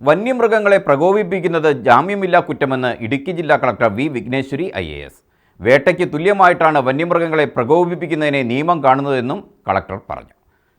വന്യമൃഗങ്ങളെ പ്രകോപിപ്പിക്കുന്നത് ജാമ്യമില്ലാ കുറ്റമെന്ന് ഇടുക്കി ജില്ലാ collector V Vighneswari I A S. വേട്ടയ്ക്ക് തുല്യമായിട്ടാണ് വന്യമൃഗങ്ങളെ പ്രകോപിപ്പിക്കുന്നതിനെ നിയമം കാണുന്നതെന്നും കളക്ടർ പറഞ്ഞു.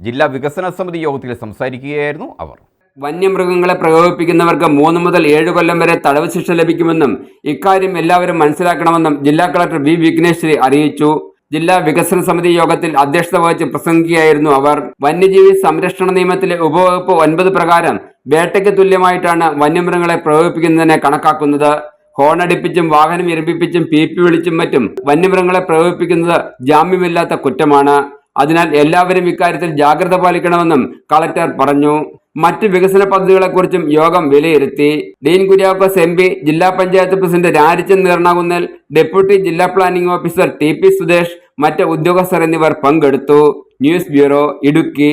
ജില്ലാ വികസന സമിതി യോഗത്തിൽ സംസാരിക്കുകയായിരുന്നു അവർ. വന്യമൃഗങ്ങളെ പ്രകോപിപ്പിക്കുന്നവർക്ക് മൂന്ന് മുതൽ ഏഴ് കൊല്ലം വരെ തടവ് ശിക്ഷ ലഭിക്കുമെന്നും ഇക്കാര്യം എല്ലാവരും മനസ്സിലാക്കണമെന്നും ജില്ലാ കളക്ടർ വി വിഘ്നേശ്വരി അറിയിച്ചു. ജില്ലാ വികസന സമിതി യോഗത്തിൽ അധ്യക്ഷത വഹിച്ച് പ്രസംഗിക്കുകയായിരുന്നു അവർ. വന്യജീവി സംരക്ഷണ നിയമത്തിലെ ഉപവകുപ്പ് ഒൻപത് പ്രകാരം വേട്ടയ്ക്ക് തുല്യമായിട്ടാണ് വന്യമൃഗങ്ങളെ പ്രകോപിപ്പിക്കുന്നതിനെ കണക്കാക്കുന്നത്. ഹോണടിപ്പിച്ചും വാഹനം ഇരമ്പിപ്പിച്ചും പി പി വിളിച്ചും മറ്റും വന്യമൃഗങ്ങളെ പ്രകോപിപ്പിക്കുന്നത് ജാമ്യമില്ലാത്ത കുറ്റമാണ്. അതിനാൽ എല്ലാവരും ഇക്കാര്യത്തിൽ ജാഗ്രത പാലിക്കണമെന്നും കളക്ടർ പറഞ്ഞു. മറ്റ് വികസന പദ്ധതികളെക്കുറിച്ചും യോഗം വിലയിരുത്തി. ഡീൻ കുര്യാക്കോസ് എം പി ജില്ലാ പഞ്ചായത്ത് പ്രസിഡന്റ് രാരിച്ചൻ നീർണാകുന്നൽ ഡെപ്യൂട്ടി ജില്ലാ planning officer T P Sudesh മറ്റ് ഉദ്യോഗസ്ഥർ എന്നിവർ പങ്കെടുത്തു. News bureau Idukki.